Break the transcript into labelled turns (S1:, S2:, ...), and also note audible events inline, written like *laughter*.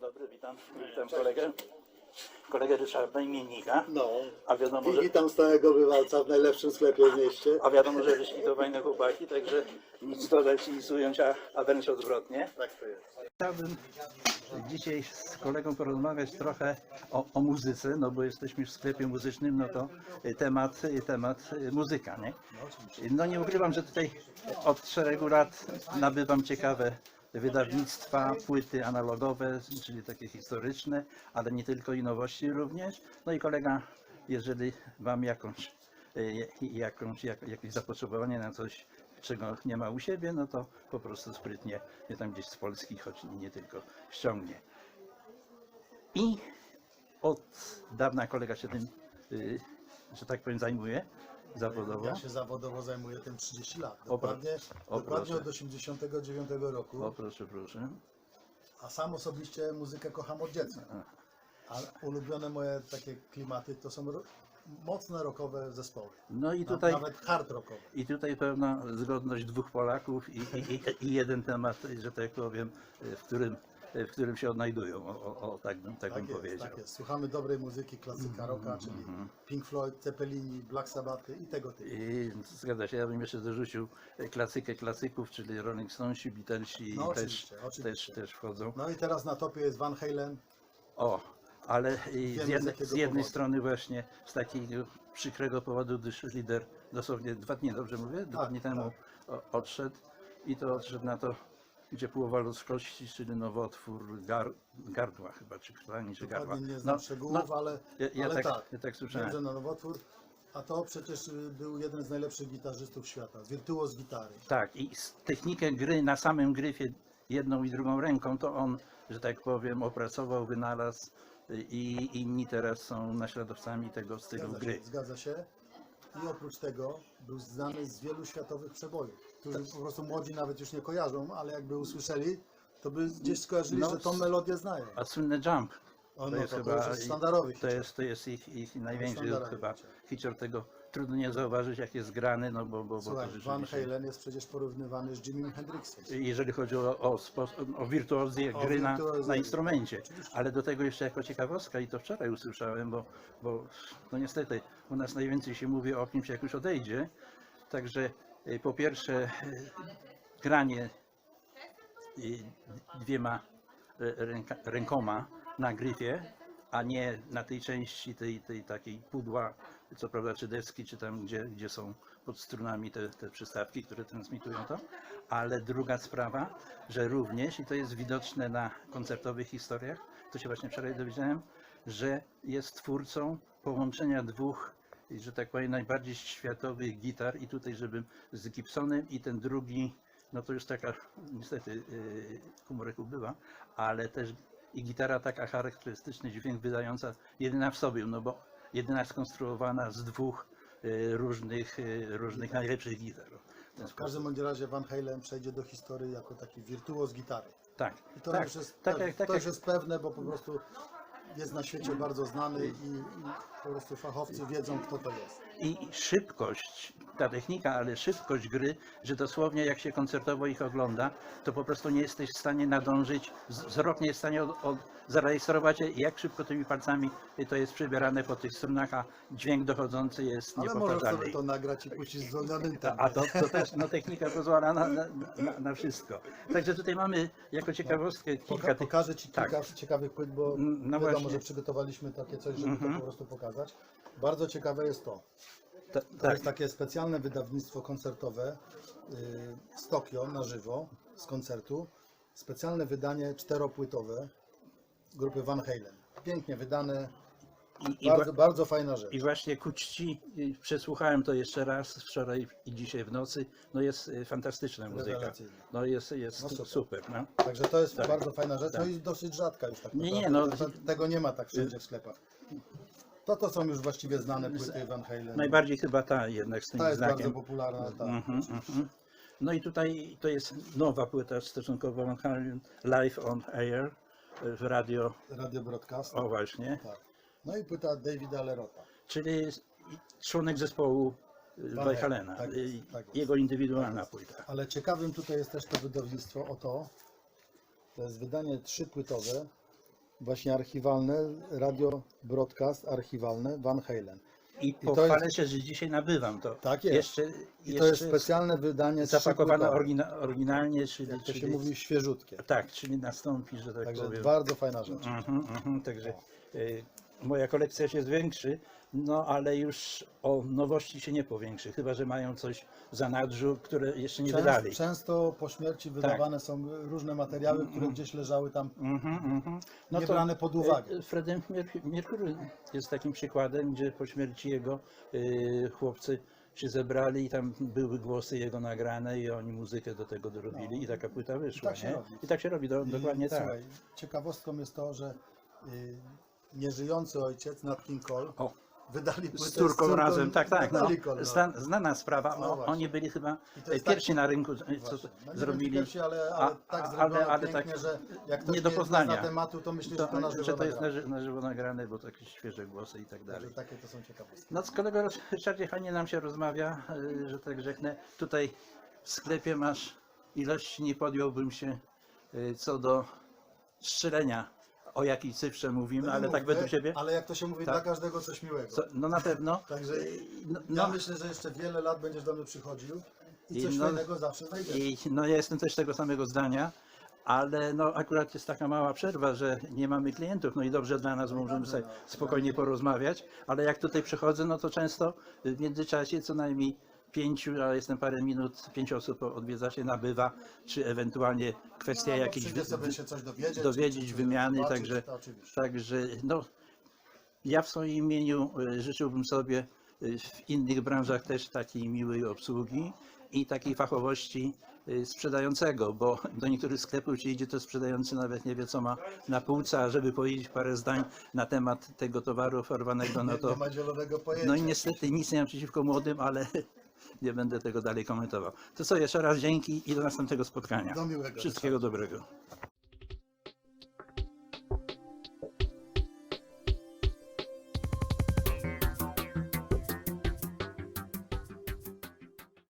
S1: dobry, witam. Witam kolegę. Kolegę Ryszarda, imiennika.
S2: No.
S1: A wiadomo,
S2: I
S1: że,
S2: witam stałego bywalca w najlepszym sklepie w mieście.
S1: a wiadomo, że wyszli to fajne chłopaki, także nic dodać, nic ująć, a, a wręcz odwrotnie.
S2: Tak to jest.
S1: Chciałbym dzisiaj z kolegą porozmawiać trochę o, o muzyce, no bo jesteśmy w sklepie muzycznym, no to temat, temat muzyka, nie? No nie ukrywam, że tutaj od szeregu lat nabywam ciekawe wydawnictwa, płyty analogowe, czyli takie historyczne, ale nie tylko i nowości również. No i kolega, jeżeli mam jakąś, y, jakąś, jak, jakieś zapotrzebowanie na coś, czego nie ma u siebie, no to po prostu sprytnie mnie tam gdzieś z Polski, choć nie tylko ściągnie. I od dawna kolega się tym, y, że tak powiem, zajmuje zawodowo.
S2: Ja się zawodowo zajmuję tym 30 lat. Dokładnie,
S1: o,
S2: dokładnie od 89 roku.
S1: O proszę, proszę.
S2: A sam osobiście muzykę kocham od dziecka. Ale ulubione moje takie klimaty to są mocne rockowe zespoły.
S1: No i tutaj,
S2: Nawet hard rockowe.
S1: i tutaj pewna zgodność dwóch Polaków i, i, i jeden temat, że tak powiem, w którym, w którym się odnajdują, o, o, tak bym, tak bym
S2: Tak jest,
S1: powiedział.
S2: tak jest. Słuchamy dobrej muzyki, klasyka rocka, czyli Pink Floyd, Zeppelini, Black Sabbath i tego typu.
S1: I zgadza się, ja bym jeszcze dorzucił klasykę klasyków, czyli Rolling Stonesi, Beatlesi
S2: No,
S1: też, też, też wchodzą.
S2: No i teraz na topie jest Van Halen.
S1: O, ale i z,
S2: z
S1: z jednej
S2: powodu.
S1: strony właśnie z takiego przykrego powodu, gdyż lider dosłownie dwa dni, dobrze mówię? Dwa
S2: Tak,
S1: dni temu o- odszedł i to odszedł na to, gdzie połowa ludzkości, czyli nowotwór gar, gardła chyba, czy krtani, czy gardła.
S2: Dokładnie nie znam szczegółów, ale,
S1: ja, ja,
S2: ale
S1: tak,
S2: tak.
S1: ja tak słyszałem.
S2: Wiem, że na nowotwór. A to przecież y, był jeden z najlepszych gitarzystów świata, wirtuoz gitary.
S1: Tak, i technikę gry na samym gryfie jedną i drugą ręką, to on, że tak powiem, opracował, wynalazł i inni teraz są naśladowcami tego stylu
S2: Zgadza
S1: gry.
S2: się, zgadza się. I oprócz tego był znany z wielu światowych przebojów, którzy po prostu młodzi nawet już nie kojarzą, ale jakby usłyszeli, to by gdzieś skojarzyli,
S1: No,
S2: że tą melodię znają.
S1: A słynny Jump,
S2: O,
S1: to
S2: no,
S1: jest
S2: to, to
S1: chyba,
S2: już jest sztandarowy
S1: to jest, to jest ich, ich największy chyba
S2: hicior
S1: tego, trudno nie zauważyć jak jest grany, no bo, bo, bo to
S2: Słuchaj, Van
S1: rzeczywiście...
S2: Halen jest przecież porównywany z Jimmy Hendrixem.
S1: Jeżeli chodzi o, o, o wirtuozję gry na, na instrumencie, ale do tego jeszcze jako ciekawostka i to wczoraj usłyszałem, bo, bo no niestety u nas najwięcej się mówi o kimś jak już odejdzie, także y, po pierwsze y, granie y, dwiema ręka, rękoma na gryfie, a nie na tej części tej, tej takiej pudła, co prawda czy deski, czy tam gdzie, gdzie są pod strunami te, te przystawki, które transmitują to. Ale druga sprawa, że również, i to jest widoczne na koncertowych historiach, to się właśnie wczoraj dowiedziałem, że jest twórcą połączenia dwóch, że tak powiem, najbardziej światowych gitar i tutaj, żebym z Gibsonem i ten drugi, no to już taka niestety yy, była, ale też i gitara taka charakterystyczny dźwięk wydająca jedyna w sobie, no bo jedyna skonstruowana z dwóch yy, różnych, yy, różnych najlepszych gitar. W sposób.
S2: każdym bądź razie Van Halen przejdzie do historii jako taki wirtuoz gitary.
S1: Tak,
S2: I to
S1: tak,
S2: już jest,
S1: tak,
S2: tak,
S1: tak,
S2: to już jest pewne, bo po prostu jest na świecie bardzo znany i, i po prostu fachowcy wiedzą, kto to jest.
S1: i szybkość, ta technika, ale szybkość gry, że dosłownie jak się koncertowo ich ogląda, to po prostu nie jesteś w stanie nadążyć, wzrok nie jest w stanie od, od, zarejestrować, jak szybko tymi palcami to jest przebierane po tych strunach, a dźwięk dochodzący jest
S2: Ale możesz
S1: niepowtarzalny.
S2: sobie to nagrać i puścić zwolnionym tempem.
S1: A to, to też no, technika pozwala na, na, na, na wszystko. Także tutaj mamy jako ciekawostkę kilka
S2: Poka-
S1: tych...
S2: pokażę Ci
S1: tak.
S2: kilka ciekawych płyt, bo
S1: Mm, no
S2: wiadomo,
S1: właśnie.
S2: że przygotowaliśmy takie coś, żeby
S1: Mhm.
S2: to po prostu pokazać. Bardzo ciekawe jest to.
S1: Ta,
S2: To
S1: tak,
S2: jest takie specjalne wydawnictwo koncertowe yy, z Tokio na żywo, z koncertu. Specjalne wydanie czteropłytowe grupy Van Halen. Pięknie wydane,
S1: i, i,
S2: bardzo, bardzo fajna rzecz.
S1: I właśnie ku czci, y, przesłuchałem to jeszcze raz wczoraj i dzisiaj w nocy, no jest y, fantastyczna muzyka. No jest, jest
S2: No super.
S1: super. no.
S2: Także to jest
S1: Tak.
S2: bardzo fajna rzecz, no
S1: Tak.
S2: i dosyć rzadka już tak
S1: Nie,
S2: naprawdę.
S1: nie, no-
S2: To- Tego nie ma tak wszędzie w sklepach. To to są już właściwie znane płyty Van Halen.
S1: Najbardziej chyba ta jednak z tym
S2: Ta jest bardzo
S1: znakiem.
S2: popularna, tak.
S1: Mhm, mhm. No i tutaj to jest nowa płyta stosunkowo Van Halen, Live on Air y, w radio,
S2: Radio Broadcast.
S1: o właśnie,
S2: Tak. No i płyta Davida Lerota.
S1: czyli członek zespołu y,
S2: Van
S1: Van
S2: Halen,
S1: Halena,
S2: tak
S1: y,
S2: jest, tak jest.
S1: jego indywidualna płyta.
S2: Ale ciekawym tutaj jest też to wydawnictwo o to. To jest wydanie trzypłytowe właśnie archiwalne, radio broadcast archiwalne Van Halen.
S1: I pochwalę się, że dzisiaj nabywam to.
S2: Tak jest.
S1: Jeszcze,
S2: I to jest specjalne wydanie
S1: zapakowane orygina, oryginalnie, czyli,
S2: Jak to
S1: czyli
S2: się mówi, świeżutkie.
S1: tak, czyli nastąpi, że tak
S2: Także
S1: powiem.
S2: bardzo fajna rzecz.
S1: Mhm, mhm, także y, moja kolekcja się zwiększy, no ale już o nowości się nie powiększy, chyba że mają coś w zanadrzu, które jeszcze nie wydali. Tak.
S2: Często, po śmierci wydawane są różne materiały, które gdzieś leżały tam
S1: Mhm, mhm.
S2: nie brane pod uwagę.
S1: y, Freddie Merc- Mercury jest takim przykładem, gdzie po śmierci jego y, chłopcy się zebrali i tam były głosy jego nagrane i oni muzykę do tego dorobili i taka płyta wyszła.
S2: tak się
S1: nie?
S2: robi.
S1: I tak się robi, do,
S2: I
S1: dokładnie tak.
S2: Słuchaj, ciekawostką jest to, że y, nieżyjący ojciec, Nat King Cole,
S1: O.
S2: wydali płytę
S1: Z córką razem, tak, tak. No,
S2: no.
S1: zna, znana sprawa.
S2: No
S1: O,
S2: właśnie.
S1: oni byli chyba
S2: to
S1: pierwsi
S2: tak-
S1: na rynku, co to
S2: No nie
S1: zrobili.
S2: pierwsi, ale, ale tak
S1: a- ale- ale
S2: pięknie,
S1: tak
S2: że jak ktoś
S1: nie do
S2: nie
S1: poznania.
S2: zna tematu, to myśli, że
S1: To,
S2: to na żywo
S1: że to jest na, na żywo nagrane, bo takie świeże głosy i tak dalej.
S2: Także takie to są ciekawostki.
S1: No z kolego Ryszardzie fajnie nam się rozmawia, y, że tak rzeknę. Tutaj w sklepie masz ilości, nie podjąłbym się y, co do strzelenia, o jakiej cyfrze mówimy,
S2: No
S1: ale
S2: nie
S1: tak
S2: mówmy,
S1: według Ciebie?
S2: Ale jak to się mówi,
S1: Tak.
S2: dla każdego coś miłego.
S1: Co, no na pewno.
S2: Także
S1: No,
S2: ja
S1: no,
S2: myślę, że jeszcze wiele lat będziesz do mnie przychodził i
S1: I
S2: coś
S1: no-
S2: fajnego zawsze znajdziesz.
S1: I no ja jestem też tego samego zdania, ale no akurat jest taka mała przerwa, że nie mamy klientów, no i dobrze dla nas, bo możemy sobie spokojnie porozmawiać, ale jak tutaj przychodzę, no to często w międzyczasie co najmniej pięciu, a jestem parę minut, pięć osób odwiedza się, nabywa, czy ewentualnie kwestia
S2: No, bo
S1: jakiejś wy-
S2: dowiedzieć,
S1: dowiedzieć,
S2: czy- czy
S1: wymiany,
S2: zobaczyć,
S1: także, także no ja w swoim imieniu y, życzyłbym sobie y, w innych branżach też takiej miłej obsługi i takiej fachowości y, sprzedającego, bo do niektórych sklepów się idzie, to sprzedający nawet nie wie co ma na półce, a żeby powiedzieć parę zdań na temat tego towaru oferowanego, no *laughs* to no i niestety nic nie mam przeciwko młodym, ale nie będę tego dalej komentował. To co, jeszcze raz dzięki i do następnego spotkania.
S2: Do miłego.
S1: Wszystkiego dobrego.